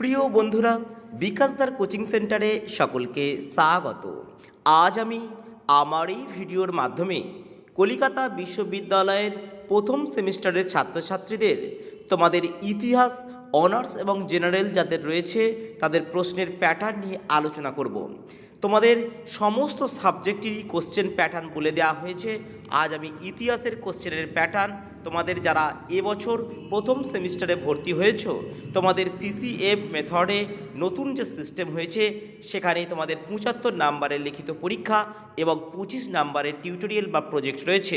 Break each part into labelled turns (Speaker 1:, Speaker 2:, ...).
Speaker 1: প্রিয় বন্ধুরা, বিকাশদার কোচিং সেন্টারে সকলকে স্বাগত। আজ আমি আমার এই ভিডিওর মাধ্যমে কলিকাতা বিশ্ববিদ্যালয়ের প্রথম সেমিস্টারের ছাত্রছাত্রীদের, তোমাদের ইতিহাস, অনার্স এবং জেনারেল যাদের রয়েছে, তাদের প্রশ্নের প্যাটার্ন নিয়ে আলোচনা করব। তোমাদের সমস্ত সাবজেক্টেরই কোশ্চেন প্যাটার্ন বলে দেওয়া হয়েছে। আজ আমি ইতিহাসের কোশ্চেনের প্যাটার্ন তোমাদের যারা এবছর প্রথম সেমিস্টারে ভর্তি হয়েছো, তোমাদের সিসিএফ মেথডে নতুন যে সিস্টেম হয়েছে সেখানে তোমাদের পঁচাত্তর নাম্বারের লিখিত পরীক্ষা এবং পঁচিশ নাম্বারের টিউটোরিয়াল বা প্রজেক্ট রয়েছে।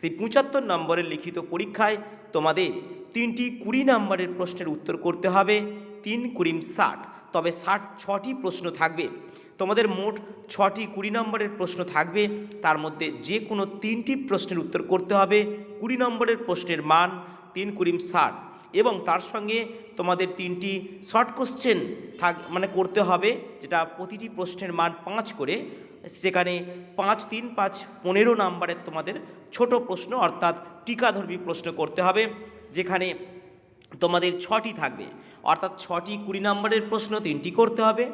Speaker 1: সেই পঁচাত্তর নম্বরের লিখিত পরীক্ষায় তোমাদের তিনটি কুড়ি নম্বরের প্রশ্নের উত্তর করতে হবে, তিন কুড়িম ষাট, তবে ষাট ছটি প্রশ্ন থাকবে। তোমাদের মোট ছটি কুড়ি নম্বরের প্রশ্ন থাকবে। তার মধ্যে যে কোনো তিনটি প্রশ্নের উত্তর করতে হবে। কুড়ি নম্বরের প্রশ্নের মান তিন কুড়িম ষাট। এবং তার সঙ্গে তোমাদের তিনটি শর্ট কোশ্চেন থাক মানে করতে হবে, যেটা প্রতিটি প্রশ্নের মান পাঁচ করে। সেখানে পাঁচ, তিন, পাঁচ, পনেরো নাম্বারের তোমাদের ছোট প্রশ্ন, অর্থাৎ টিকাধর্মী প্রশ্ন করতে হবে। যেখানে তোমাদের ছটি থাকবে। অর্থাৎ ছটি কুড়ি নম্বরের প্রশ্ন তিনটি করতে হবে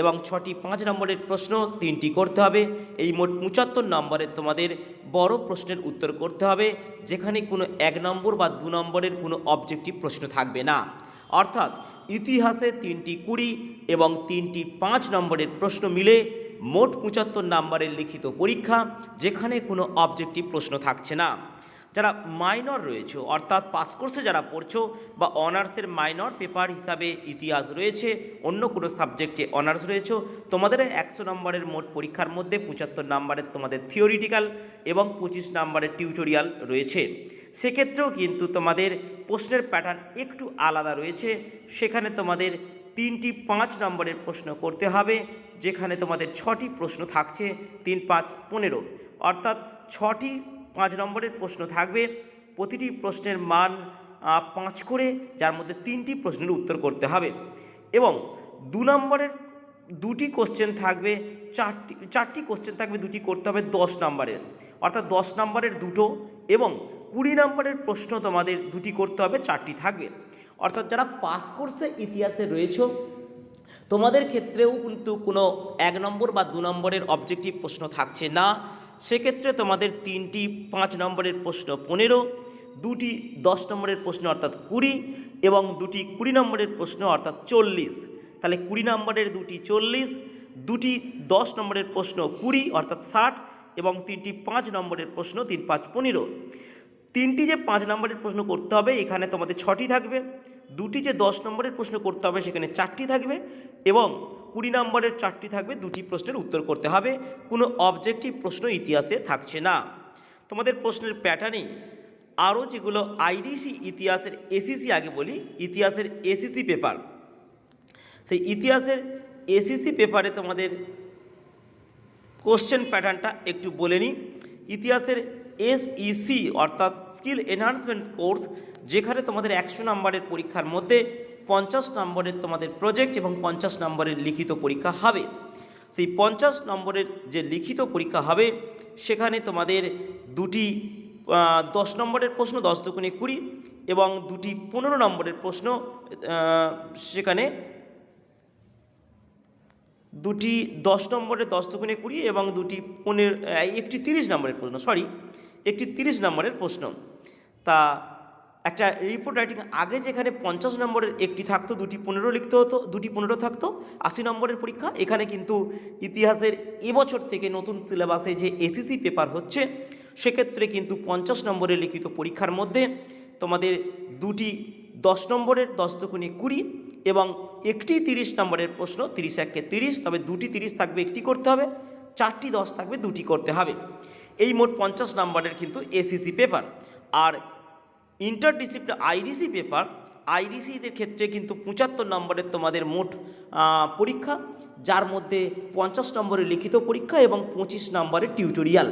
Speaker 1: এবং ছটি পাঁচ নম্বরের প্রশ্ন তিনটি করতে হবে। এই মোট পঁচাত্তর নম্বরের তোমাদের বড় প্রশ্নের উত্তর করতে হবে, যেখানে কোনো এক নম্বর বা দু নম্বরের কোনো অবজেক্টিভ প্রশ্ন থাকবে না। অর্থাৎ ইতিহাসে তিনটি কুড়ি এবং তিনটি পাঁচ নম্বরের প্রশ্ন মিলে মোট পঁচাত্তর নম্বরের লিখিত পরীক্ষা, যেখানে কোনো অবজেক্টিভ প্রশ্ন থাকছে না। যারা মাইনর রয়েছে, অর্থাৎ পাস কোর্সে যারা পড়ছো বা অনার্সের মাইনর পেপার হিসাবে ইতিহাস রয়েছে, অন্য কোনো সাবজেক্টে অনার্স রয়েছে, তোমাদের একশো নম্বরের মোট পরীক্ষার মধ্যে পঁচাত্তর নম্বরের তোমাদের থিওরিটিক্যাল এবং পঁচিশ নম্বরের টিউটোরিয়াল রয়েছে। সেক্ষেত্রেও কিন্তু তোমাদের প্রশ্নের প্যাটার্ন একটু আলাদা রয়েছে, সেখানে তোমাদের তিনটি পাঁচ নম্বরের প্রশ্ন করতে হবে, যেখানে তোমাদের ছটি প্রশ্ন থাকছে, তিন, পাঁচ, পনেরো। অর্থাৎ ছটি পাঁচ নম্বরের প্রশ্ন থাকবে। প্রতিটি প্রশ্নের মান পাঁচ করে, যার মধ্যে তিনটি প্রশ্নের উত্তর করতে হবে। এবং দু নম্বরের দুটি কোশ্চেন থাকবে, চারটি চারটি কোশ্চেন থাকবে, দুটি করতে হবে দশ নম্বরের। অর্থাৎ দশ নম্বরের দুটো এবং কুড়ি নম্বরের প্রশ্ন তোমাদের দুটি করতে হবে, চারটি থাকবে। অর্থাৎ যারা পাস কোর্সে ইতিহাসে রয়েছে, তোমাদের ক্ষেত্রেও কিন্তু কোনো এক নম্বর বা দু নম্বরের অবজেক্টিভ প্রশ্ন থাকছে না। সেক্ষেত্রে তোমাদের তিনটি পাঁচ নম্বরের প্রশ্ন পনেরো, দুটি দশ নম্বরের প্রশ্ন অর্থাৎ কুড়ি এবং দুটি কুড়ি নম্বরের প্রশ্ন অর্থাৎ চল্লিশ। তাহলে কুড়ি নম্বরের দুটি চল্লিশ, দুটি দশ নম্বরের প্রশ্ন কুড়ি অর্থাৎ ষাট এবং তিনটি পাঁচ নম্বরের প্রশ্ন তিন পাঁচ পনেরো। তিনটি যে পাঁচ নম্বরের প্রশ্ন করতে হবে, এখানে তোমাদের ছটি থাকবে। দুটি যে দশ নম্বরের প্রশ্ন করতে হবে, সেখানে চারটি থাকবে এবং কুড়ি নম্বরের চারটি থাকবে, দুটি প্রশ্নের উত্তর করতে হবে। কোনো অবজেক্টিভ প্রশ্ন ইতিহাসে থাকছে না। তোমাদের প্রশ্নের প্যাটার্নে আরও যেগুলো আইডিসি ইতিহাসের এসিসি আগে বলি, ইতিহাসের এসিসি পেপার সেই ইতিহাসের এসিসি পেপারে তোমাদের কোশ্চেন প্যাটার্নটা একটু বলে নিই। ইতিহাসের এসইসি অর্থাৎ স্কিল এনহান্সমেন্ট কোর্স যেখানে তোমাদের একশো নম্বরের পরীক্ষার মধ্যে পঞ্চাশ নম্বরের তোমাদের প্রজেক্ট এবং পঞ্চাশ নম্বরের লিখিত পরীক্ষা হবে। সেই পঞ্চাশ নম্বরের যে লিখিত পরীক্ষা হবে, সেখানে তোমাদের দুটি দশ নম্বরের প্রশ্ন দশ দুগুণে কুড়ি এবং দুটি পনেরো নম্বরের প্রশ্ন সেখানে দুটি দশ নম্বরের দশ দুগুণে কুড়ি এবং দুটি পনেরো একটি তিরিশ নম্বরের প্রশ্ন সরি একটি তিরিশ নম্বরের প্রশ্ন। তা একটা রিপোর্ট রাইটিং আগে যেখানে পঞ্চাশ নম্বরের একটি থাকতো, দুটি পনেরো লিখতে হতো, দুটি পনেরো থাকতো, আশি নম্বরের পরীক্ষা। এখানে কিন্তু ইতিহাসের এবছর থেকে নতুন সিলেবাসে যে এসিসি পেপার হচ্ছে, সেক্ষেত্রে কিন্তু পঞ্চাশ নম্বরের লিখিত পরীক্ষার মধ্যে তোমাদের দুটি দশ নম্বরের দশ দুগুণে কুড়ি এবং একটি তিরিশ নম্বরের প্রশ্ন তিরিশ একে তিরিশ, তবে দুটি তিরিশ থাকবে, একটি করতে হবে, চারটি দশ থাকবে, দুটি করতে হবে। এই মোট পঞ্চাশ নম্বরের কিন্তু এসিসি পেপার আর ইন্টারডিসিপ্লিন আইডিসি পেপার আইডিসিদের ক্ষেত্রে কিন্তু পঁচাত্তর নম্বরের তোমাদের মোট পরীক্ষা, যার মধ্যে পঞ্চাশ নম্বরের লিখিত পরীক্ষা এবং পঁচিশ নম্বরের টিউটোরিয়াল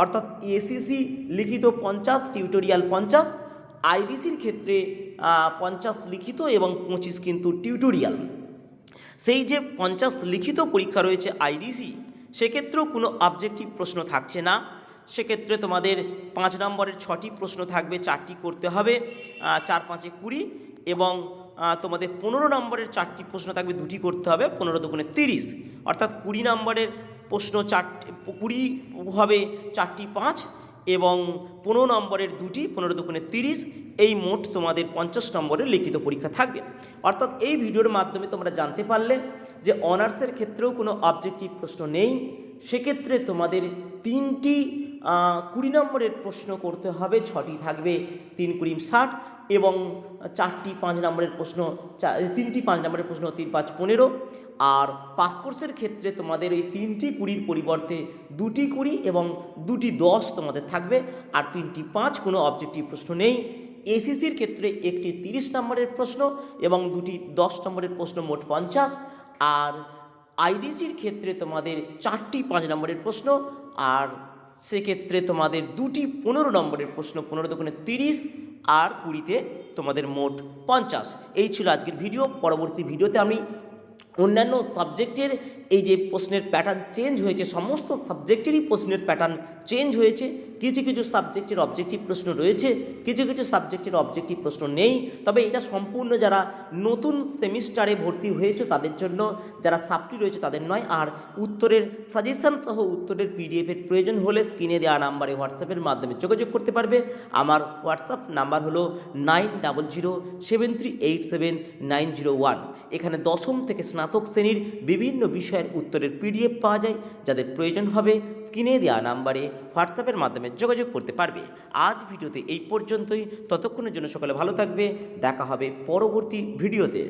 Speaker 1: অর্থাৎ এসিসি লিখিত পঞ্চাশ টিউটোরিয়াল পঞ্চাশ আইডিসির ক্ষেত্রে পঞ্চাশ লিখিত এবং পঁচিশ কিন্তু টিউটোরিয়াল সেই যে পঞ্চাশ লিখিত পরীক্ষা রয়েছে আইডিসি সেক্ষেত্রেও কোনো অবজেক্টিভ প্রশ্ন থাকছে না। সেক্ষেত্রে তোমাদের পাঁচ নম্বরের ছটি প্রশ্ন থাকবে, চারটি করতে হবে চার পাঁচে কুড়ি এবং তোমাদের পনেরো নম্বরের চারটি প্রশ্ন থাকবে, দুটি করতে হবে, পনেরো দুগুণে তিরিশ। অর্থাৎ কুড়ি নম্বরের প্রশ্ন চারটি, কুড়ি হবে চারটি পাঁচ এবং পনেরো নম্বরের দুটি, পনেরো দুগুণে তিরিশ, এই মোট তোমাদের পঞ্চাশ নম্বরের লিখিত পরীক্ষা থাকবে। অর্থাৎ এই ভিডিওর মাধ্যমে তোমরা জানতে পারলে যে অনার্সের ক্ষেত্রেও কোনো অবজেক্টিভ প্রশ্ন নেই। সেক্ষেত্রে তোমাদের তিনটি কুড়ি নম্বরের প্রশ্ন করতে হবে, ছটি থাকবে, তিন কুড়ি ষাট এবং চারটি পাঁচ নম্বরের প্রশ্ন তিনটি পাঁচ নম্বরের প্রশ্ন, তিন পাঁচ পনেরো। আর পাস কোর্সের ক্ষেত্রে তোমাদের এই তিনটি কুড়ির পরিবর্তে দুটি কুড়ি এবং দুটি দশ তোমাদের থাকবে, আর তিনটি পাঁচ, কোনো অবজেক্টিভ প্রশ্ন নেই। এসিসির ক্ষেত্রে একটি তিরিশ নম্বরের প্রশ্ন এবং দুটি দশ নম্বরের প্রশ্ন মোট পঞ্চাশ। আর আইডিসির ক্ষেত্রে তোমাদের চারটি পাঁচ নম্বরের প্রশ্ন, আর সেক্ষেত্রে তোমাদের দুটি পনেরো নম্বরের প্রশ্ন, পনেরো দোকানে তিরিশ আর কুড়িতে তোমাদের মোট পঞ্চাশ। এই ছিল আজকের ভিডিও। পরবর্তী ভিডিওতে আমি অন্যান্য সাবজেক্টের এই যে প্রশ্নের প্যাটার্ন চেঞ্জ হয়েছে, সমস্ত সাবজেক্টেরই প্রশ্নের প্যাটার্ন চেঞ্জ হয়েছে। কিছু কিছু সাবজেক্টের অবজেক্টিভ প্রশ্ন রয়েছে, কিছু কিছু সাবজেক্টের অবজেক্টিভ প্রশ্ন নেই। তবে এটা সম্পূর্ণ যারা নতুন সেমিস্টারে ভর্তি হয়েছে তাদের জন্য, যারা সাপ্লি রয়েছে তাদের নয়। আর উত্তরের সাজেশন সহ উত্তরের পিডিএফের প্রয়োজন হলে স্ক্রিনে দেওয়া নাম্বারে হোয়াটসঅ্যাপের মাধ্যমে যোগাযোগ করতে পারবে। আমার হোয়াটসঅ্যাপ নাম্বার হলো nine double zero seven three eight seven nine zero one এখানে দশম থেকে স্নাতক শ্রেণির বিভিন্ন বিষয়ের উত্তরের পিডিএফ পাওয়া যায়, যাদের প্রয়োজন হবে স্ক্রিনে দেওয়া নাম্বারে হোয়াটসঅ্যাপের মাধ্যমে যোগাযোগ করতে পারবে। আজ ভিডিওতে এই পর্যন্তই। ততক্ষণের জন্য সকলে ভালো থাকবে। দেখা হবে পরবর্তী ভিডিওতে।